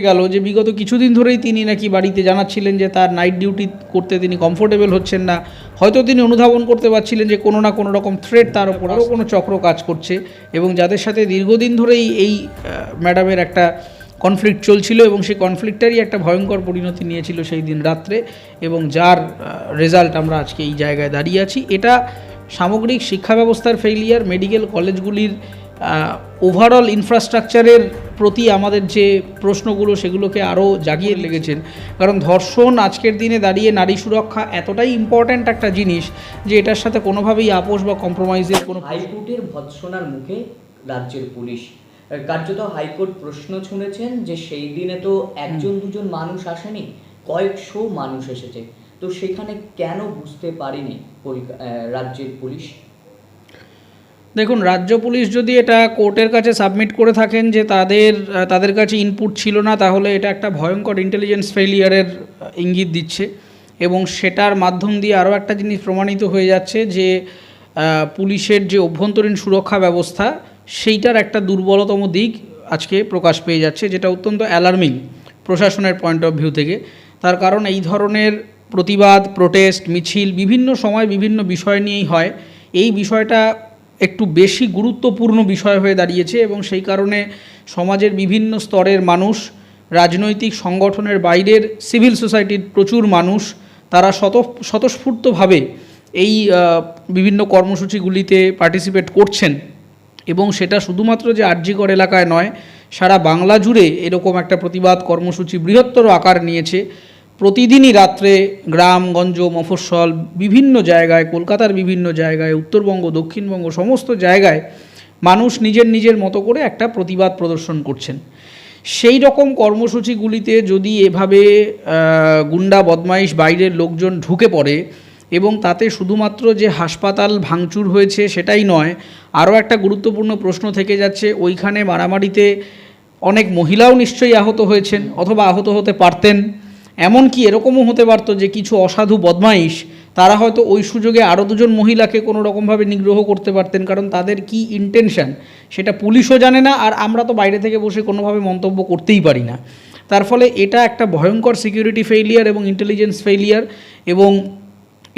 গেল যে বিগত কিছুদিন ধরেই তিনি নাকি বাড়িতে জানাচ্ছিলেন যে তার নাইট ডিউটি করতে তিনি কমফোর্টেবল হচ্ছেন না। হয়তো তিনি অনুধাবন করতে পারছিলেন যে কোনো না কোনো রকম থ্রেট তার উপর আরও কোনো চক্র কাজ করছে এবং যাদের সাথে দীর্ঘদিন ধরেই এই ম্যাডামের একটা কনফ্লিক্ট চলছিল এবং সেই কনফ্লিক্টটারই একটা ভয়ঙ্কর পরিণতি নিয়েছিল সেই দিন রাত্রে এবং যার রেজাল্ট আমরা আজকে এই জায়গায় দাঁড়িয়ে আছি। এটা সামগ্রিক শিক্ষা ব্যবস্থার ফেইলিয়ার মেডিকেল কলেজগুলির ওভারঅল ইনফ্রাস্ট্রাকচারের প্রতি আমাদের যে প্রশ্নগুলো সেগুলোকে আরও জাগিয়ে লেগেছেন কারণ ধর্ষণ আজকের দিনে দাঁড়িয়ে নারী সুরক্ষা এতটাই ইম্পর্ট্যান্ট একটা জিনিস যে এটার সাথে কোনোভাবেই আপোষ বা কম্প্রোমাইজের কোনো হাইকোর্টের ভৎসনার মুখে রাজ্যের পুলিশ। কার্যত হাইকোর্ট প্রশ্ন শুনেছেন যে সেই দিনে তো একজন দুজন মানুষ আসেনি কয়েকশো মানুষ এসেছে। তো সেখানে কেন বুঝতে পারেনি রাজ্যের পুলিশ? দেখুন, রাজ্য পুলিশ যদি এটা কোর্টের কাছে সাবমিট করে থাকেন যে তাদের তাদের কাছে ইনপুট ছিল না, তাহলে এটা একটা ভয়ঙ্কর ইন্টেলিজেন্স ফেলিয়ারের ইঙ্গিত দিচ্ছে। এবং সেটার মাধ্যম দিয়ে আরও একটা জিনিস প্রমাণিত হয়ে যাচ্ছে যে পুলিশের যে অভ্যন্তরীণ সুরক্ষা ব্যবস্থা, সেইটার একটা দুর্বলতম দিক আজকে প্রকাশ পেয়ে যাচ্ছে, যেটা অত্যন্ত অ্যালার্মিং প্রশাসনের পয়েন্ট অফ ভিউ থেকে। তার কারণ এই ধরনের প্রতিবাদ প্রোটেস্ট মিছিল, বিভিন্ন সময় বিভিন্ন বিষয় নিয়েই হয়। এই বিষয়টা একটু বেশি গুরুত্বপূর্ণ বিষয় হয়ে দাঁড়িয়েছে এবং সেই কারণে সমাজের বিভিন্ন স্তরের মানুষ, রাজনৈতিক সংগঠনের বাইরের সিভিল সোসাইটির প্রচুর মানুষ, তারা শত, স্বতঃস্ফূর্তভাবে এই বিভিন্ন কর্মসূচিগুলিতে পার্টিসিপেট করছেন। এবং সেটা শুধুমাত্র যে আরজিকর এলাকায় নয়, সারা বাংলা জুড়ে এরকম একটা প্রতিবাদ কর্মসূচি বৃহত্তর আকার নিয়েছে। প্রতিদিনই রাত্রে গ্রামগঞ্জ মফস্বল, বিভিন্ন জায়গায়, কলকাতার বিভিন্ন জায়গায়, উত্তরবঙ্গ, দক্ষিণবঙ্গ, সমস্ত জায়গায় মানুষ নিজের নিজের মতো করে একটা প্রতিবাদ প্রদর্শন করছেন। সেই রকম কর্মসূচিগুলিতে যদি এভাবে গুন্ডা, বদমাইশ, বাইরের লোকজন ঢুকে পড়ে এবং তাতে শুধুমাত্র যে হাসপাতাল ভাঙচুর হয়েছে সেটাই নয়, আরও একটা গুরুত্বপূর্ণ প্রশ্ন থেকে যাচ্ছে, ওইখানে মারামারিতে অনেক মহিলাও নিশ্চয়ই আহত হয়েছেন অথবা আহত হতে পারতেন। এমনকি এরকমও হতে পারতো যে কিছু অসাধু বদমাইশ, তারা হয়তো ওই সুযোগে আরও দুজন মহিলাকে কোনো রকমভাবে নিগ্রহ করতে পারতেন, কারণ তাদের কি ইন্টেনশন সেটা পুলিশও জানে না, আর আমরা তো বাইরে থেকে বসে কোনোভাবে মন্তব্য করতেই পারি না। তার ফলে এটা একটা ভয়ঙ্কর সিকিউরিটি ফেইলিয়ার এবং ইন্টেলিজেন্স ফেইলিয়ার এবং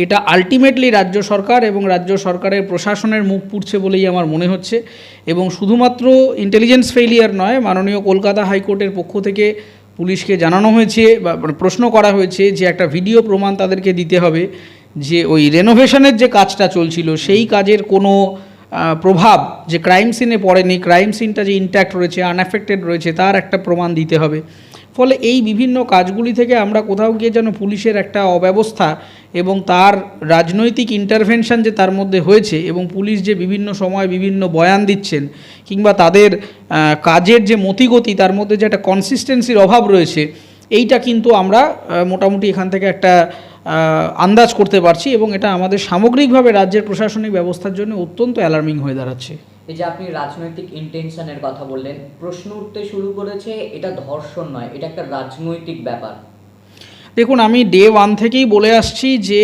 এটা আলটিমেটলি রাজ্য সরকার এবং রাজ্য সরকারের প্রশাসনের মুখ পুড়ছে বলেই আমার মনে হচ্ছে। এবং শুধুমাত্র ইন্টেলিজেন্স ফেইলিয়ার নয়, মাননীয় কলকাতা হাইকোর্টের পক্ষ থেকে পুলিশকে জানানো হয়েছে বা মানে প্রশ্ন করা হয়েছে যে একটা ভিডিও প্রমাণ তাদেরকে দিতে হবে যে ওই রেনোভেশনের যে কাজটা চলছিল, সেই কাজের কোনো প্রভাব যে ক্রাইম সিনে পড়েনি ক্রাইম সিনটা যে ইন্ট্যাক্ট রয়েছে আনএফেক্টেড রয়েছে, তার একটা প্রমাণ দিতে হবে। ফলে এই বিভিন্ন কাজগুলি থেকে আমরা কোথাও গিয়ে যেন পুলিশের একটা অব্যবস্থা এবং তার রাজনৈতিক ইন্টারভেনশন যে তার মধ্যে হয়েছে এবং পুলিশ যে বিভিন্ন সময় বিভিন্ন বয়ান দিচ্ছেন কিংবা তাদের কাজের যে মতিগতি, তার মধ্যে যে একটা কনসিস্টেন্সির অভাব রয়েছে, এইটা কিন্তু আমরা মোটামুটি এখান থেকে একটা আন্দাজ করতে পারছি এবং এটা আমাদের সামগ্রিকভাবে রাজ্যের প্রশাসনিক ব্যবস্থার জন্য অত্যন্ত অ্যালার্মিং হয়ে দাঁড়াচ্ছে। এই যে আপনি রাজনৈতিক ইন্টেনশনের কথা বললেন, প্রশ্ন উঠতে শুরু করেছে, এটা ধর্ষণ নয়, এটা একটা রাজনৈতিক ব্যাপার। দেখুন, আমি ডে ওয়ান থেকেই বলে আসছি যে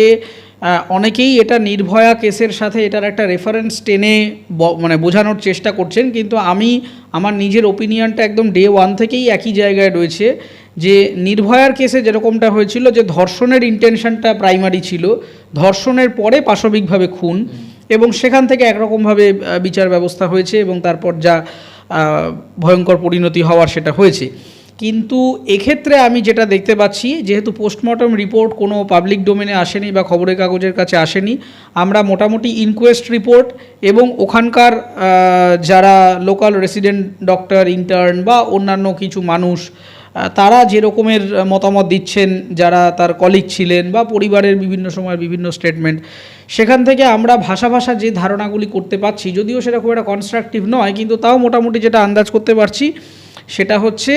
অনেকেই এটা নির্ভয়া কেসের সাথে এটার একটা রেফারেন্স টেনে মানে বোঝানোর চেষ্টা করছেন, কিন্তু আমি আমার নিজের ওপিনিয়নটা একদম ডে ওয়ান থেকেই একই জায়গায় রয়েছে যে, নির্ভয়ার কেসে যেরকমটা হয়েছিল যে, ধর্ষণের ইন্টেনশনটা প্রাইমারি ছিল, ধর্ষণের পরে পাশবিকভাবে খুন এবং সেখান থেকে একরকমভাবে বিচার ব্যবস্থা হয়েছে এবং তারপর যা ভয়ঙ্কর পরিণতি হওয়ার সেটা হয়েছে। কিন্তু এক্ষেত্রে আমি যেটা দেখতে পাচ্ছি, যেহেতু পোস্টমর্টম রিপোর্ট কোনো পাবলিক ডোমেনে আসেনি বা খবরের কাগজের কাছে আসেনি, আমরা মোটামুটি ইনকোয়েস্ট রিপোর্ট এবং ওখানকার যারা লোকাল রেসিডেন্ট ডক্টর ইন্টার্ন বা অন্যান্য কিছু মানুষ তারা যে রকমের মতামত দিচ্ছেন, যারা তার কলিগ ছিলেন বা পরিবারের বিভিন্ন সময়ের বিভিন্ন স্টেটমেন্ট সেখান থেকে আমরা ভাষা ভাষা যে ধারণাগুলি করতে পারছি, যদিও সেটা খুব একটা কনস্ট্রাকটিভ নয়, কিন্তু তাও মোটামুটি যেটা আন্দাজ করতে পারছি, সেটা হচ্ছে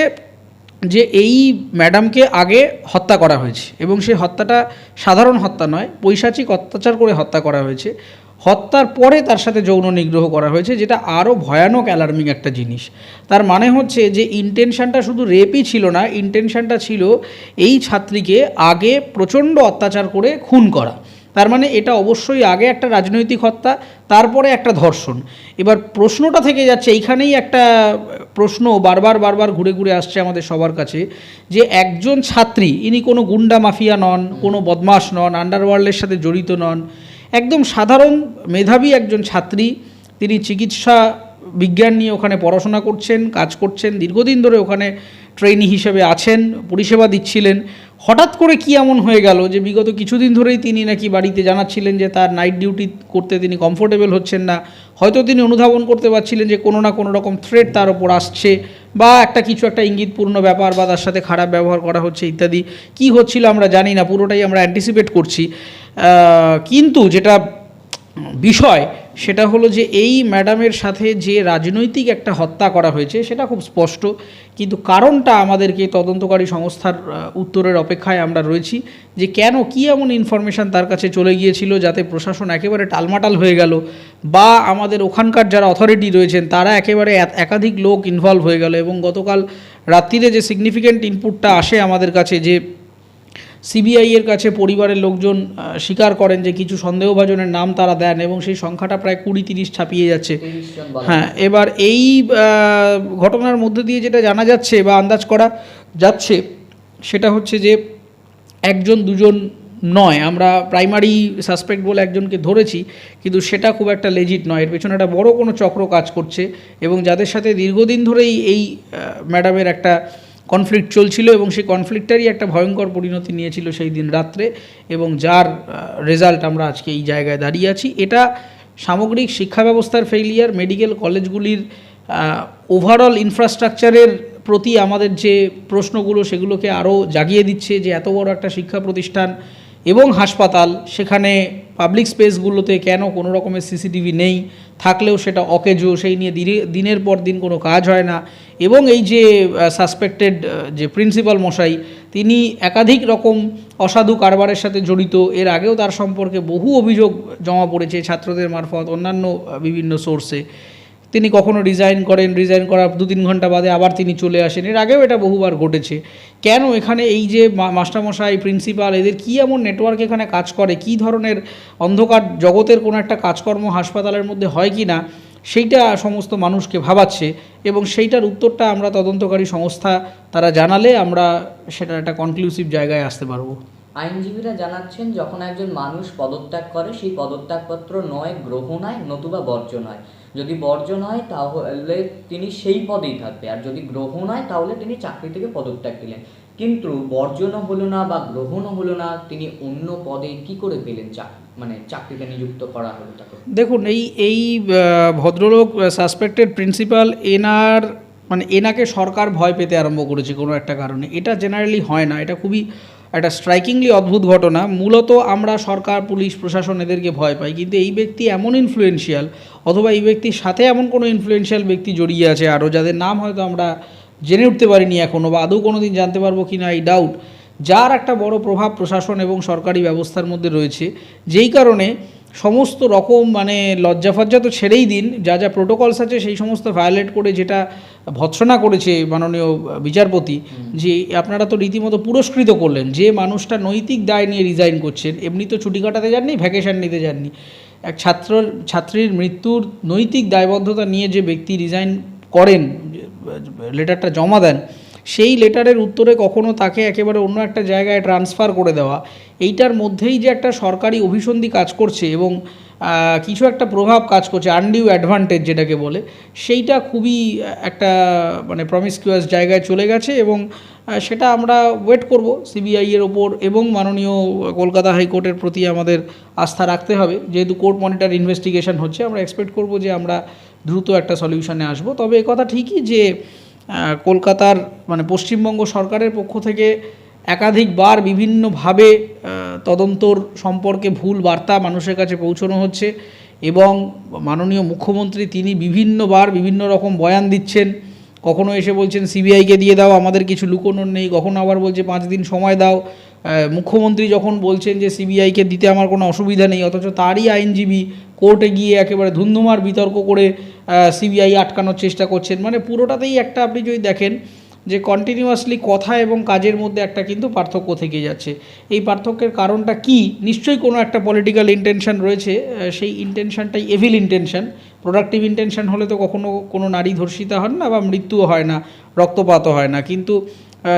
যে এই ম্যাডামকে আগে হত্যা করা হয়েছে এবং সেই হত্যাটা সাধারণ হত্যা নয়, পৈশাচিক অত্যাচার করে হত্যা করা হয়েছে। হত্যার পরে তার সাথে যৌন নিগ্রহ করা হয়েছে, যেটা আরও ভয়ানক অ্যালার্মিং একটা জিনিস। তার মানে হচ্ছে যে ইন্টেনশনটা শুধু রেপই ছিল না ইন্টেনশনটা ছিল এই ছাত্রীকে আগে প্রচণ্ড অত্যাচার করে খুন করা। তার মানে এটা অবশ্যই আগে একটা রাজনৈতিক হত্যা তারপরে একটা ধর্ষণ। এবার প্রশ্নটা থেকে যাচ্ছে এইখানেই একটা প্রশ্ন বারবার বারবার ঘুরে ঘুরে আসছে আমাদের সবার কাছে যে একজন ছাত্রী ইনি কোনো গুন্ডা মাফিয়া নন কোনো বদমাশ নন আন্ডারওয়ার্ল্ডের সাথে জড়িত নন একদম সাধারণ মেধাবী একজন ছাত্রী তিনি চিকিৎসা বিজ্ঞান নিয়ে ওখানে পড়াশোনা করছেন কাজ করছেন দীর্ঘদিন ধরে ওখানে ট্রেনি হিসেবে আছেন পরিষেবা দিচ্ছিলেন হঠাৎ করে কি এমন হয়ে গেল যে বিগত কিছুদিন ধরেই তিনি নাকি বাড়িতে জানাচ্ছিলেন যে তার নাইট ডিউটি করতে তিনি কমফোর্টেবল হচ্ছেন না? হয়তো তিনি অনুধাবন করতে পারছিলেন যে কোনো না কোনো রকম থ্রেট তার ওপর আসছে বা একটা কিছু একটা ইঙ্গিতপূর্ণ ব্যাপার বা তার সাথে খারাপ ব্যবহার করা হচ্ছে ইত্যাদি। কি হচ্ছিল আমরা জানি না, পুরোটাই আমরা অ্যান্টিসিপেট করছি। কিন্তু যেটা বিষয় সেটা হলো যে এই ম্যাডামের সাথে যে রাজনৈতিক একটা হত্যা করা হয়েছে সেটা খুব স্পষ্ট। কিন্তু কারণটা আমাদেরকে তদন্তকারী সংস্থার উত্তরের অপেক্ষায় আমরা রয়েছি যে কেন কী এমন ইনফরমেশান তার কাছে চলে গিয়েছিল যাতে প্রশাসন একেবারে টালমাটাল হয়ে গেল বা আমাদের ওখানকার যারা অথরিটি রয়েছেন তারা একেবারে একাধিক লোক ইনভলভ হয়ে গেল এবং গতকাল রাত্রিরে যে সিগনিফিক্যান্ট ইনপুটটা আসে আমাদের কাছে যে সিবিআই এর কাছে পরিবারের লোকজন স্বীকার করেন যে কিছু সন্দেহভাজনের নাম তারা দেন এবং সেই সংখ্যাটা প্রায় কুড়ি তিরিশ ছাপিয়ে যাচ্ছে। হ্যাঁ এবার এই ঘটনার মধ্যে দিয়ে যেটা জানা যাচ্ছে বা আন্দাজ করা যাচ্ছে সেটা হচ্ছে যে একজন দুজন নয়। আমরা প্রাইমারি সাসপেক্ট বলে একজনকে ধরেছি কিন্তু সেটা খুব একটা লেজিট নয়। এর পেছনে একটা বড় কোনো চক্র কাজ করছে এবং যাদের সাথে দীর্ঘদিন ধরেই এই ম্যাডামের একটা কনফ্লিক্ট চলছিল এবং সেই কনফ্লিক্টটারই একটা ভয়ঙ্কর পরিণতি নিয়েছিল সেই দিন রাত্রে এবং যার রেজাল্ট আমরা আজকে এই জায়গায় দাঁড়িয়ে আছি। এটা সামগ্রিক শিক্ষা ব্যবস্থার ফেইলিয়ার মেডিকেল কলেজগুলির ওভারঅল ইনফ্রাস্ট্রাকচারের প্রতি আমাদের যে প্রশ্নগুলো সেগুলোকে আরও জাগিয়ে দিচ্ছে যে এত বড় একটা শিক্ষা প্রতিষ্ঠান এবং হাসপাতাল সেখানে পাবলিক স্পেসগুলোতে কেন কোনো রকমের সিসিটিভি নেই? থাকলেও সেটা অকেজো, সেই নিয়ে দিনে- দিনের পর দিন কোনো কাজ হয় না। এবং এই যে সাসপেক্টেড যে প্রিন্সিপাল মশাই, তিনি একাধিক রকম অসাধু কারবারের সাথে জড়িত। এর আগেও তার সম্পর্কে বহু অভিযোগ জমা পড়েছে ছাত্রদের মারফত, অন্যান্য বিভিন্ন সোর্সে তিনি কখনো রিজাইন করেন রিজাইন করার দু তিন ঘণ্টা বাদে আবার তিনি চলে আসেন। এর আগেও এটা বহুবার ঘটেছে। কেন এখানে এই যে মাস্টারমশাই প্রিন্সিপাল এদের কী এমন নেটওয়ার্ক এখানে কাজ করে? কী ধরনের অন্ধকার জগতের কোনো একটা কাজকর্ম হাসপাতালের মধ্যে হয় কি না? সেইটা সমস্ত মানুষকে ভাবাচ্ছে এবং সেইটার উত্তরটা আমরা তদন্তকারী সংস্থা তারা জানালে আমরা সেটার একটা কনক্লুসিভ জায়গায় আসতে পারব। আইনজীবীরা জানাচ্ছেন, যখন একজন মানুষ পদত্যাগ করে, সেই পদত্যাগপত্র নয় গ্রহণ হয় নতুবা বর্জন হয় যদি বর্জন হয় তাহলে তিনি সেই পদেই থাকবে। আর যদি গ্রহণ হয় তাহলে তিনি চাকরি থেকে পদত্যাগ দিলেন কিন্তু বর্জনও হলো না বা গ্রহণও হলো না, তিনি অন্য পদে কি করে পেলেন চাক মানে চাকরিতে নিযুক্ত করা হলো তাকে? দেখুন, এই এই ভদ্রলোক সাসপেক্টেড প্রিন্সিপাল এনার মানে এনাকে সরকার ভয় পেতে আরম্ভ করেছে কোনো একটা কারণে। এটা জেনারেলি হয় না। এটা খুবই একটা স্ট্রাইকিংলি অদ্ভুত ঘটনা। মূলত আমরা সরকার, পুলিশ, প্রশাসন এদেরকে ভয় পাই, কিন্তু এই ব্যক্তি এমন ইনফ্লুয়েন্সিয়াল অথবা এই ব্যক্তির সাথে এমন কোনো ইনফ্লুয়েন্সিয়াল ব্যক্তি জড়িয়ে আছে আরও যাদের নাম হয়তো আমরা জেনে উঠতে পারিনি এখনও বা আদৌ কোনো দিন জানতে পারব কি না এই ডাউট যার একটা বড় প্রভাব প্রশাসন এবং সরকারি ব্যবস্থার মধ্যে রয়েছে। যেই কারণে সমস্ত রকম মানে লজ্জাফজ্জা তো ছেড়েই দিন, যা যা প্রোটোকলস আছে সেই সমস্ত ভায়োলেট করে যেটা ভৎসনা করেছে মাননীয় বিচারপতি যে আপনারা তো রীতিমতো পুরস্কৃত করলেন, যে মানুষটা নৈতিক দায় নিয়ে রিজাইন করছেন, এমনি তো ছুটি কাটাতে যাননি ভ্যাকেশন নিতে যাননি। এক ছাত্র ছাত্রীর মৃত্যুর নৈতিক দায়বদ্ধতা নিয়ে যে ব্যক্তি রিজাইন করেন লেটারটা জমা দেন সেই লেটারের উত্তরে কখনো তাকে একেবারে অন্য একটা জায়গায় ট্রান্সফার করে দেওয়া। এইটার মধ্যেই যে একটা সরকারি অভিসন্ধি কাজ করছে এবং কিছু একটা প্রভাব কাজ করছে আনডিউ অ্যাডভান্টেজ যেটাকে বলে, সেইটা খুবই একটা মানে প্রমিসকিউয়াস জায়গায় চলে গেছে এবং সেটা আমরা ওয়েট করব সিবিআই এর ওপর এবং মাননীয় কলকাতা হাইকোর্টের প্রতি আমাদের আস্থা রাখতে হবে। যেহেতু কোর্ট মনিটর ইনভেস্টিগেশন হচ্ছে, আমরা এক্সপেক্ট করব যে আমরা দ্রুত একটা সলিউশনে আসব। তবে কথা ঠিকই যে কলকাতার মানে পশ্চিমবঙ্গ সরকারের পক্ষ থেকে একাধিকবার বিভিন্নভাবে তদন্তর সম্পর্কে ভুল বার্তা মানুষের কাছে পৌঁছানো হচ্ছে এবং মাননীয় মুখ্যমন্ত্রী তিনি বিভিন্নবার বিভিন্ন রকম বয়ান দিচ্ছেন। কখনো এসে বলছেন, সিবিআইকে দিয়ে দাও, আমাদের কিছু লুকোনোর নেই। কখনো আবার বলছে, পাঁচ দিন সময় দাও। মুখ্যমন্ত্রী যখন বলছেন যে, সিবিআইকে দিতে আমার কোনো অসুবিধা নেই, অথচ তারই আইনজীবী কোর্টে গিয়ে একেবারে ধুন্ধুমার বিতর্ক করে সিবিআই আটকানোর চেষ্টা করছেন। মানে পুরোটাতেই একটা আপনি যদি দেখেন যে কন্টিনিউয়াসলি কথা এবং কাজের মধ্যে একটা কিন্তু পার্থক্য থেকে যাচ্ছে। এই পার্থক্যের কারণটা কি? নিশ্চয়ই কোনো একটা পলিটিক্যাল ইন্টেনশন রয়েছে সেই ইন্টেনশনটাই এভিল ইন্টেনশন প্রোডাক্টিভ ইন্টেনশন হলে তো কখনো কোনো নারী ধর্ষিতা হন না বা মৃত্যুও হয় না, রক্তপাতও হয় না। কিন্তু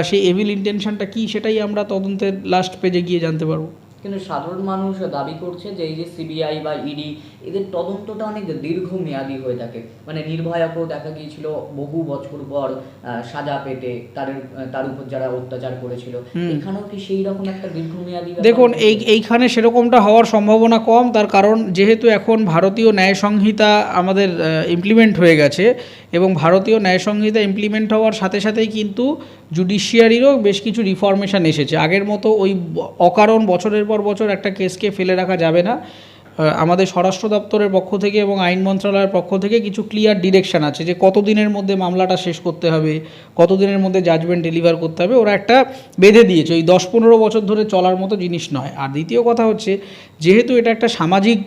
সেই এভিল ইন্টেনশনটা কি সেটাই আমরা তদন্তের লাস্ট পেজে গিয়ে জানতে পারব। কিন্তু সাধারণ মানুষ দাবি করছে যে এই যে সিবিআই বা ইডি এদের তদন্তটা অনেক দীর্ঘমেয়াদী হয়ে থাকে। মানে নির্ভয়াকেও দেখা গিয়েছিল বহু বছর পর সাজা পেতে তার তার উপর যারা অত্যাচার করেছিল। এখানেও কি সেই রকম একটা দীর্ঘমেয়াদী দেখুন এই এইখানে সেরকমটা হওয়ার সম্ভাবনা কম। তার কারণ যেহেতু এখন ভারতীয় ন্যায় সংহিতা আমাদের ইমপ্লিমেন্ট হয়ে গেছে এবং ভারতীয় ন্যায় সংহিতা ইমপ্লিমেন্ট হওয়ার সাথে সাথেই কিন্তু জুডিশিয়ারিরও বেশ কিছু রিফরমেশান এসেছে। আগের মতো ওই অকারণ বছরের পর বছর একটা কেসকে ফেলে রাখা যাবে না। আমাদের স্বরাষ্ট্র দপ্তরের পক্ষ থেকে এবং আইন মন্ত্রণালয়ের পক্ষ থেকে কিছু ক্লিয়ার ডিরেকশন আছে যে কতদিনের মধ্যে মামলাটা শেষ করতে হবে, কতদিনের মধ্যে জাজমেন্ট ডেলিভার করতে হবে, ওরা একটা বেঁধে দিয়েছে। ওই দশ পনেরো বছর ধরে চলার মতো জিনিস নয়। আর দ্বিতীয় কথা হচ্ছে, যেহেতু এটা একটা সামাজিক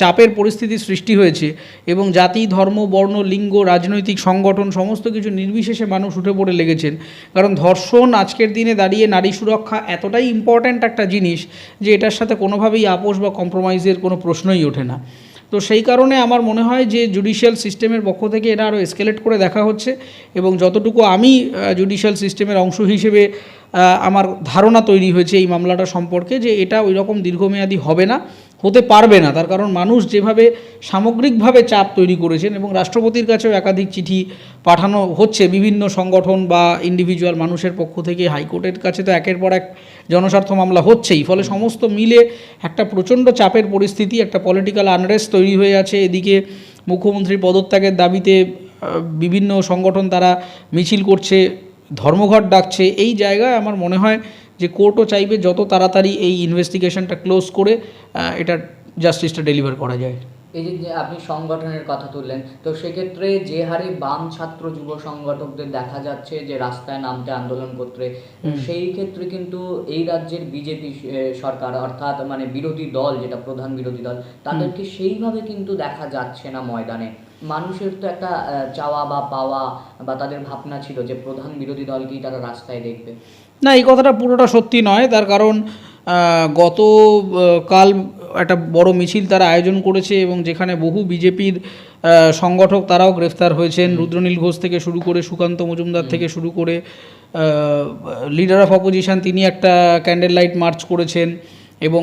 চাপের পরিস্থিতি সৃষ্টি হয়েছে এবং জাতি, ধর্ম, বর্ণ, লিঙ্গ, রাজনৈতিক সংগঠন সমস্ত কিছু নির্বিশেষে মানুষ উঠে পড়ে লেগেছেন। কারণ ধর্ষণ আজকের দিনে দাঁড়িয়ে নারী সুরক্ষা এতটাই ইম্পর্ট্যান্ট একটা জিনিস যে এটার সাথে কোনোভাবেই আপোষ বা কম্প্রোমাইজের কোনো প্রশ্নই ওঠে না। তো সেই কারণে আমার মনে হয় যে জুডিশিয়াল সিস্টেমের পক্ষ থেকে এটা আরও এসকেলেট করে দেখা হচ্ছে এবং যতটুকু আমি জুডিশিয়াল সিস্টেমের অংশ হিসেবে আমার ধারণা তৈরি হয়েছে এই মামলাটা সম্পর্কে যে এটা ওই রকম দীর্ঘমেয়াদী হবে না, হতে পারবে না। তার কারণ মানুষ যেভাবে সামগ্রিকভাবে চাপ তৈরি করেছেন এবং রাষ্ট্রপতির কাছেও একাধিক চিঠি পাঠানো হচ্ছে বিভিন্ন সংগঠন বা ইন্ডিভিজুয়াল মানুষের পক্ষ থেকে, হাইকোর্টের কাছে তো একের পর এক জনস্বার্থ মামলা হচ্ছেই। ফলে সমস্ত মিলে একটা প্রচণ্ড চাপের পরিস্থিতি, একটা পলিটিক্যাল আনরেস্ট তৈরি হয়ে আছে। এদিকে মুখ্যমন্ত্রীর পদত্যাগের দাবিতে বিভিন্ন সংগঠন তারা মিছিল করছে, ধর্মঘট ডাকছে। এই জায়গায় আমার মনে হয় যে কোর্টও চাইবে যত তাড়াতাড়ি এই ইনভেস্টিগেশনটা ক্লোজ করে এটা জাস্টিসটা ডেলিভার করা যায়। এই যে আপনি সংগঠনের কথা তুললেন তো সেক্ষেত্রে যে হারে বাম ছাত্র যুব সংগঠকদের দেখা যাচ্ছে যে রাস্তায় নামতে আন্দোলন করতে সেই ক্ষেত্রে কিন্তু এই রাজ্যের বিজেপি সরকার অর্থাৎ মানে বিরোধী দল যেটা প্রধান বিরোধী দল তাদেরকে সেইভাবে কিন্তু দেখা যাচ্ছে না ময়দানে। মানুষের তো একটা চাওয়া বা পাওয়া বা তাদের ভাবনা ছিল যে প্রধান বিরোধী দলকেই তারা রাস্তায় দেখবে। না এই কথাটা পুরোটা সত্যি নয়। তার কারণ গত কাল একটা বড় মিছিল তারা আয়োজন করেছে এবং যেখানে বহু বিজেপির সংগঠক তারাও গ্রেফতার হয়েছেন। রুদ্রনীল ঘোষ থেকে শুরু করে সুকান্ত মজুমদার থেকে শুরু করে লিডার অফ অপোজিশন তিনি একটা ক্যান্ডেল লাইট মার্চ করেছেন এবং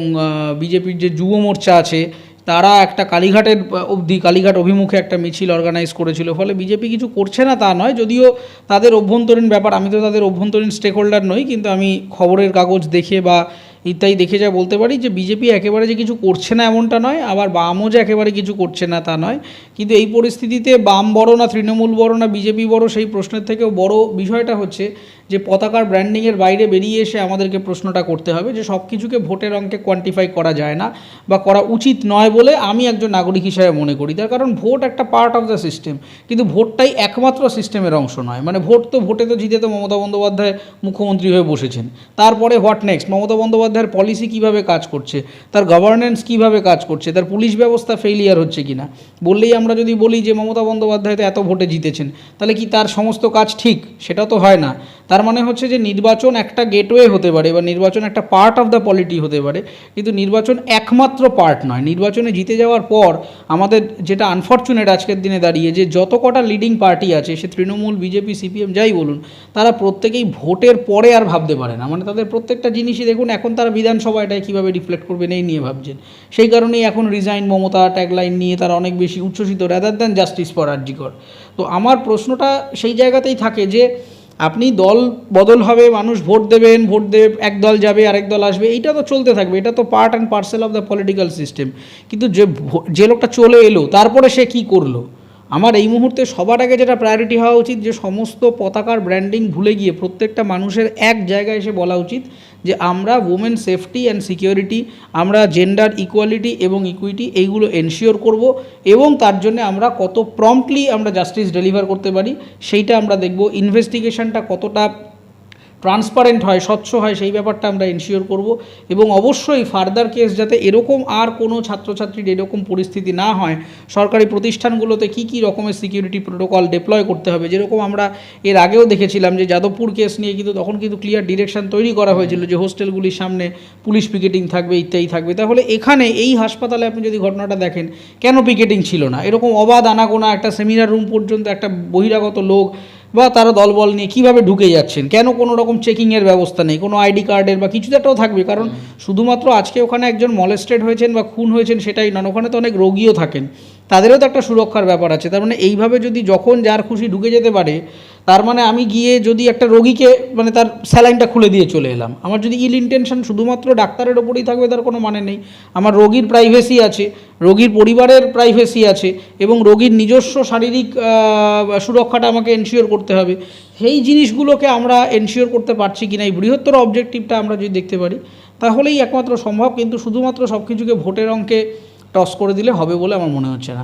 বিজেপির যে যুব মোর্চা আছে তারা একটা কালীঘাটের অবধি কালীঘাট অভিমুখে একটা মিছিল অর্গানাইজ করেছিল। ফলে বিজেপি কিছু করছে না তা নয় যদিও তাদের অভ্যন্তরীণ ব্যাপার আমি তো তাদের অভ্যন্তরীণ স্টেক হোল্ডার নই কিন্তু আমি খবরের কাগজ দেখে বা ইত্যাদি দেখে যা বলতে পারি যে বিজেপি একেবারে যে কিছু করছে না এমনটা নয়, আবার বামও যে একেবারে কিছু করছে না তা নয়। কিন্তু এই পরিস্থিতিতে বাম বড় না তৃণমূল বড় না বিজেপি বড়, সেই প্রশ্নের থেকেও বড় বিষয়টা হচ্ছে যে পতাকার ব্র্যান্ডিংয়ের বাইরে বেরিয়ে এসে আমাদেরকে প্রশ্নটা করতে হবে যে সব কিছুকে ভোটের অঙ্কে কোয়ান্টিফাই করা যায় না বা করা উচিত নয় বলে আমি একজন নাগরিক হিসাবে মনে করি। তার কারণ ভোট একটা পার্ট অফ দ্য সিস্টেম কিন্তু ভোটটাই একমাত্র সিস্টেমের অংশ নয়। মানে ভোট তো, ভোটে তো জিতে তো মমতা বন্দ্যোপাধ্যায় মুখ্যমন্ত্রী হয়ে বসেছেন। তারপরে হোয়াট নেক্সট মমতা বন্দ্যোপাধ্যায়ের পলিসি কীভাবে কাজ করছে? তার গভর্নেন্স কীভাবে কাজ করছে? তার পুলিশ ব্যবস্থা ফেইলিয়ার হচ্ছে কিনা? বললেই আমরা যদি বলি যে মমতা বন্দ্যোপাধ্যায় তো এত ভোটে জিতেছেন, তাহলে কি তার সমস্ত কাজ ঠিক? সেটা তো হয় না। তার মানে হচ্ছে যে নির্বাচন একটা গেটওয়ে হতে পারে বা নির্বাচন একটা পার্ট অফ দ্য পলিটি হতে পারে। কিন্তু নির্বাচন একমাত্র পার্ট নয়। নির্বাচনে জিতে যাওয়ার পর আমাদের যেটা আনফর্চুনেট আজকের দিনে দাঁড়িয়ে যে যত কটা লিডিং পার্টি আছে, সে তৃণমূল বিজেপি সিপিএম যাই বলুন, তারা প্রত্যেকেই ভোটের পরে আর ভাবতে পারে না। মানে তাদের প্রত্যেকটা জিনিসই দেখুন, এখন তারা বিধানসভা এটাই কীভাবে রিফ্লেক্ট করবেন এই নিয়ে ভাবছেন। সেই কারণেই এখন রিজাইন মমতা ট্যাগলাইন নিয়ে তারা অনেক বেশি উচ্ছ্বসিত rather than justice for RG Kar তো আমার প্রশ্নটা সেই জায়গাতেই থাকে যে আপনি দল বদল হবে, মানুষ ভোট দেবেন, ভোট দেবে, এক দল যাবে, আরেক দল আসবে, এইটা তো চলতে থাকবে, এটা তো part and parcel of the political system কিন্তু যে যে লোকটা চলে এলো, তারপরে সে কি করল? আমার এই মুহূর্তে সবার আগে যেটা প্রায়োরিটি হওয়া উচিত, যে সমস্ত পতাকার ব্র্যান্ডিং ভুলে গিয়ে প্রত্যেকটা মানুষের এক জায়গায় এসে বলা উচিত যে আমরা উমেন সেফটি অ্যান্ড সিকিউরিটি আমরা জেন্ডার ইকুয়ালিটি এবং ইকুইটি এইগুলো এনশিওর করব এবং তার জন্য আমরা কত প্রম্পটলি আমরা জাস্টিস ডেলিভার করতে পারি, সেইটা আমরা দেখব। ইনভেস্টিগেশনটা কতটা ট্রান্সপারেন্ট হয়, স্বচ্ছ হয়, সেই ব্যাপারটা আমরা এনশিওর করব এবং অবশ্যই ফার্দার কেস যাতে এরকম আর কোনো ছাত্রছাত্রীর এরকম পরিস্থিতি না হয়, সরকারি প্রতিষ্ঠানগুলোতে কী কী রকমের সিকিউরিটি প্রোটোকল ডিপ্লয় করতে হবে, যেরকম আমরা এর আগেও দেখেছিলাম যে যাদবপুর কেস নিয়ে কিন্তু তখন কিন্তু ক্লিয়ার ডিরেকশন তৈরি করা হয়েছিল যে হোস্টেলগুলির সামনে পুলিশ পিকেটিং থাকবে, ইত্যাদি থাকবে। তাহলে এখানে এই হাসপাতালে আপনি যদি ঘটনাটা দেখেন, কেন পিকেটিং ছিল না? এরকম অবাধ আনাগোনা একটা সেমিনার রুম পর্যন্ত একটা বহিরাগত লোক বা তারা দলবল নিয়ে কীভাবে ঢুকে যাচ্ছেন? কেন কোনো রকম চেকিংয়ের ব্যবস্থা নেই? কোনো আইডি কার্ডের বা কিছু একটাও থাকবে। কারণ শুধুমাত্র আজকে ওখানে একজন মলেস্টেড হয়েছেন বা খুন হয়েছেন সেটাই নন ওখানে তো অনেক রোগীও থাকেন। তাদেরও তো একটা সুরক্ষার ব্যাপার আছে। তার মানে এইভাবে যদি যখন যার খুশি ঢুকে যেতে পারে তার মানে আমি গিয়ে যদি একটা রোগীকে মানে তার স্যালাইনটা খুলে দিয়ে চলে এলাম। আমার যদি ইল ইন্টেনশন শুধুমাত্র ডাক্তারের ওপরেই থাকবে, তার কোনো মানে নেই। আমার রোগীর প্রাইভেসি আছে, রোগীর পরিবারের প্রাইভেসি আছে, এবং রোগীর নিজস্ব শারীরিক সুরক্ষাটা আমাকে এনশিওর করতে হবে। সেই জিনিসগুলোকে আমরা এনশিওর করতে পারছি কিনা, এই বৃহত্তর অবজেক্টিভটা আমরা যদি দেখতে পারি, তাহলেই একমাত্র সম্ভব। কিন্তু শুধুমাত্র সব কিছুকে ভোটের অঙ্কে টস করে দিলে হবে বলে আমার মনে হচ্ছে না।